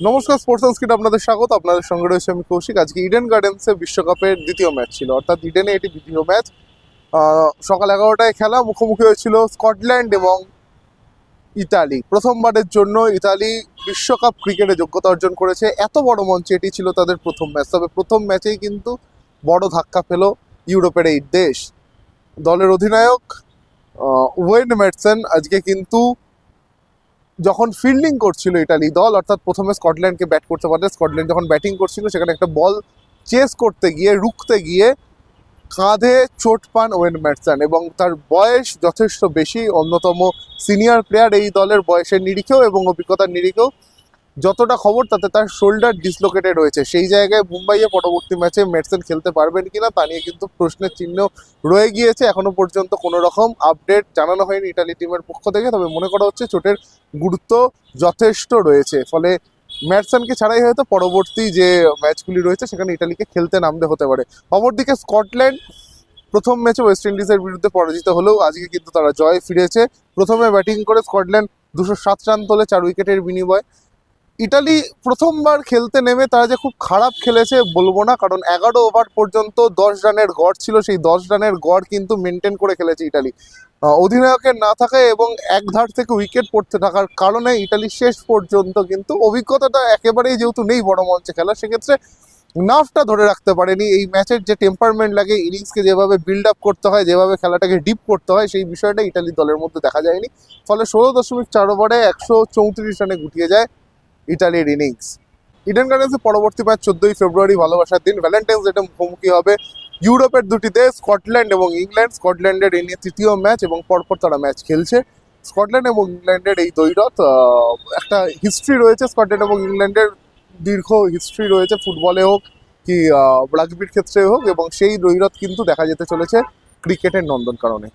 নমস্কার স্পোর্টস সংস্কৃত আপনাদের স্বাগত। আপনাদের সঙ্গে রয়েছে আমি কৌশিক। আজকে ইডেন গার্ডেন্সে বিশ্বকাপের দ্বিতীয় ম্যাচ ছিল। অর্থাৎ ইডেনে এটি দ্বিতীয় ম্যাচ সকাল এগারোটায় খেলা মুখোমুখি হয়েছিল স্কটল্যান্ড এবং ইতালি। প্রথমবারের জন্য ইতালি বিশ্বকাপ ক্রিকেটে যোগ্যতা অর্জন করেছে। এত বড় মঞ্চে এটি ছিল তাদের প্রথম ম্যাচ তবে প্রথম ম্যাচেই কিন্তু বড় ধাক্কা পেল ইউরোপের এই দেশ। দলের অধিনায়ক ওয়েন ম্যাটসন আজকে কিন্তু যখন ফিল্ডিং করছিল ইটালি দল অর্থাৎ প্রথমে স্কটল্যান্ডকে ব্যাট করতে পারে স্কটল্যান্ড যখন ব্যাটিং করছিল, সেখানে একটা বল চেস করতে গিয়ে, রুখতে গিয়ে কাঁধে চোট পান ওয়েন ম্যাটসন এবং তার বয়স যথেষ্ট বেশি, অন্যতম সিনিয়র প্লেয়ার এই দলের বয়সের নিরিখেও এবং অভিজ্ঞতার নিরিখেও। যতটা খবর, তাতে তার শোল্ডার ডিসলোকেটেড হয়েছে। সেই জায়গায় মুম্বাইয়ে পরবর্তী ম্যাচে ম্যাটসন খেলতে পারবেন কিনা তা নিয়ে কিন্তু প্রশ্নের চিহ্ন রয়ে গিয়েছে। এখনও পর্যন্ত কোনো রকম আপডেট জানানো হয়নি ইটালি টিমের পক্ষ থেকে, তবে মনে করা হচ্ছে চোটের গুরুত্ব যথেষ্ট রয়েছে। ফলে ম্যাটসনকে ছাড়াই হয়তো পরবর্তী যে ম্যাচগুলি রয়েছে, সেখানে ইটালিকে খেলতে নামতে হতে পারে। অপরদিকে স্কটল্যান্ড প্রথম ম্যাচে ওয়েস্ট ইন্ডিজের বিরুদ্ধে পরাজিত হলেও আজকে কিন্তু তারা জয় ফিরেছে। প্রথমে ব্যাটিং করে স্কটল্যান্ড দুশো সাত রান তোলে চার উইকেটের বিনিময়। ইটালি প্রথমবার খেলতে নেমে তারা যে খুব খারাপ খেলেছে বলব না, কারণ এগারো ওভার পর্যন্ত দশ রানের গড় ছিল, সেই দশ রানের গড় কিন্তু মেনটেন করে খেলেছে ইটালি। অধিনায়কের না থাকায় এবং এক ধার থেকে উইকেট পড়তে থাকার কারণে ইটালি শেষ পর্যন্ত কিন্তু অভিজ্ঞতাটা একেবারেই যেহেতু নেই বড় মঞ্চে খেলা সেক্ষেত্রে নাফটা ধরে রাখতে পারেনি। এই ম্যাচের যে টেম্পারমেন্ট লাগে ইনিংসকে যেভাবে বিল্ড আপ করতে হয়, যেভাবে খেলাটাকে ডিপ করতে হয়, সেই বিষয়টা ইটালি দলের মধ্যে দেখা যায়নি। ফলে ষোলো দশমিক চার ওভারে একশো চৌত্রিশ রানে গুটিয়ে যায়। ইটালির ইনিংস। ইডেন গার্ডেন্সের পরবর্তী ম্যাচ চোদ্দই ফেব্রুয়ারি ভালোবাসার দিন। ভ্যালেন্টাইন্স ডেটে মুখোমুখি হবে ইউরোপের দুটি দেশ স্কটল্যান্ড এবং ইংল্যান্ড। স্কটল্যান্ডের এই নিয়ে তৃতীয় ম্যাচ এবং পরপর তারা ম্যাচ খেলছে। স্কটল্যান্ড এবং ইংল্যান্ডের এই আহ, একটা হিস্ট্রি রয়েছে স্কটল্যান্ড এবং ইংল্যান্ডের। দীর্ঘ হিস্ট্রি রয়েছে ফুটবলে হোক কি রাগবির ক্ষেত্রে হোক এবং সেই দৈরথ কিন্তু দেখা যেতে চলেছে ক্রিকেটের নন্দন কারণে